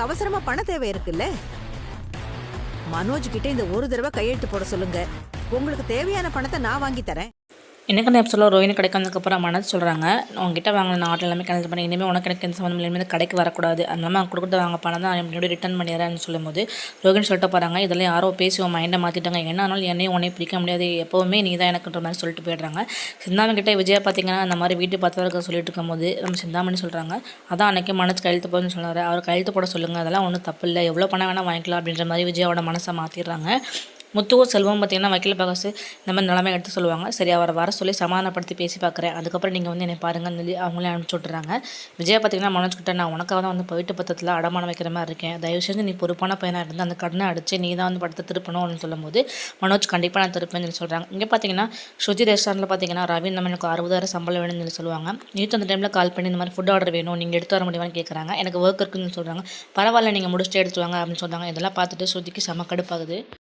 எனக்கு அவசரமா பண தேவை இருக்குல்ல? மனோஜ் கிட்ட இந்த ஒரு தடவை கையெழுத்து போட சொல்லுங்க. உங்களுக்கு தேவையான பணத்தை நான் வாங்கி தரேன். எனக்கு அந்த சொல்ல ரோஹினி கடைக்கு வந்ததுக்கப்புறம் மனசு சொல்கிறாங்க உங்ககிட்ட வாங்கின ஆர்டர் எல்லாமே கேன்சல் பண்ணி. இனிமேல் உனக்கு எனக்கு எந்த சம்மந்தம் இனிமேல் கடைக்கு வரக்கூடாது. அந்த மாதிரி அவங்க கொடுக்குறது வாங்க பணம் தான் என்னோட ரிட்டர்ன் பண்ணிடுறேன்னு சொல்லும்போது ரோஹினி சொல்லிட்டு போகிறாங்க இதெல்லாம் யாரோ பேசி உன் மைண்டை மாற்றிட்டாங்க என்ன ஆனாலும் என்னையும் உன்னையும் பிடிக்க முடியாது. எப்போவுமே நீ தான் எனக்குன்ற மாதிரி சொல்லிட்டு போயிடுறாங்க. சிந்தாமணி விஜயா பார்த்தீங்கன்னா அந்த மாதிரி வீட்டு பார்த்தவர்கள் சொல்லிட்டு இருக்கும்போது நம்ம சிந்தாமணி சொல்கிறாங்க அதான் அன்னைக்கு மனசு கையெழுத்து போகணும்னு சொன்னார். அவர் கையெழுத்து போட சொல்லுங்கள் அதெல்லாம் ஒன்றும் தப்பு இல்லை. எவ்வளோ பணம் வேணால் வாங்கிக்கலாம். அப்படின்ற மாதிரி விஜயாவோட மனசை மாற்றிடுறாங்க முத்துவும் செல்வம் பார்த்தீங்கன்னா வக்கீல் பகசு இந்த மாதிரி நிலைமை எடுத்து சொல்லுவாங்க. சரி அவரை வர சொல்லி சமாதானப்படுத்தி பேசி பார்க்குறேன். அதுக்கப்புறம் நீங்கள் வந்து என்னை பாருங்கன்னு சொல்லி அவங்களே அனுப்பிச்சி விட்றாங்க விஜயா பார்த்தீங்கன்னா மனோஜ் நான் உனக்காக தான் வந்து போயிட்டு பத்தத்தில் அடமானம் வைக்கிற மாதிரி இருக்கேன். தயவு செஞ்சு நீ பொறுப்பான பையனாக இருந்து அந்த கடனை அடிச்சு நீ தான் வந்து படத்தை திருப்பணும் அப்படின்னு சொல்லும்போது மனோஜ் கண்டிப்பாக நான் திருப்பேன்னு சொல்லி சொல்கிறாங்க இங்கே பார்த்தீங்கன்னா ஸ்ருதி ரெஸ்டாரண்ட்டில் பார்த்தீங்கன்னா ரவி நம்ம எனக்கு அறுபதாயிரம் சம்பளம் வேணும்னு சொல்லி சொல்லுவாங்க. நேற்று அந்த டைமில் கால் பண்ணி இந்த மாதிரி ஃபுட் ஆர்டர் வேணும் நீங்கள் எடுத்து வர முடியுமான்னு கேட்குறாங்க எனக்கு ஒர்க் இருக்குன்னு சொல்கிறாங்க பரவாயில்ல நீங்கள் முடிச்சுட்டு எடுத்து வாங்க அப்படின்னு சொல்கிறாங்க இதெல்லாம் பார்த்துட்டு ஸ்ருதிக்கு செம கடுப்பாகுது.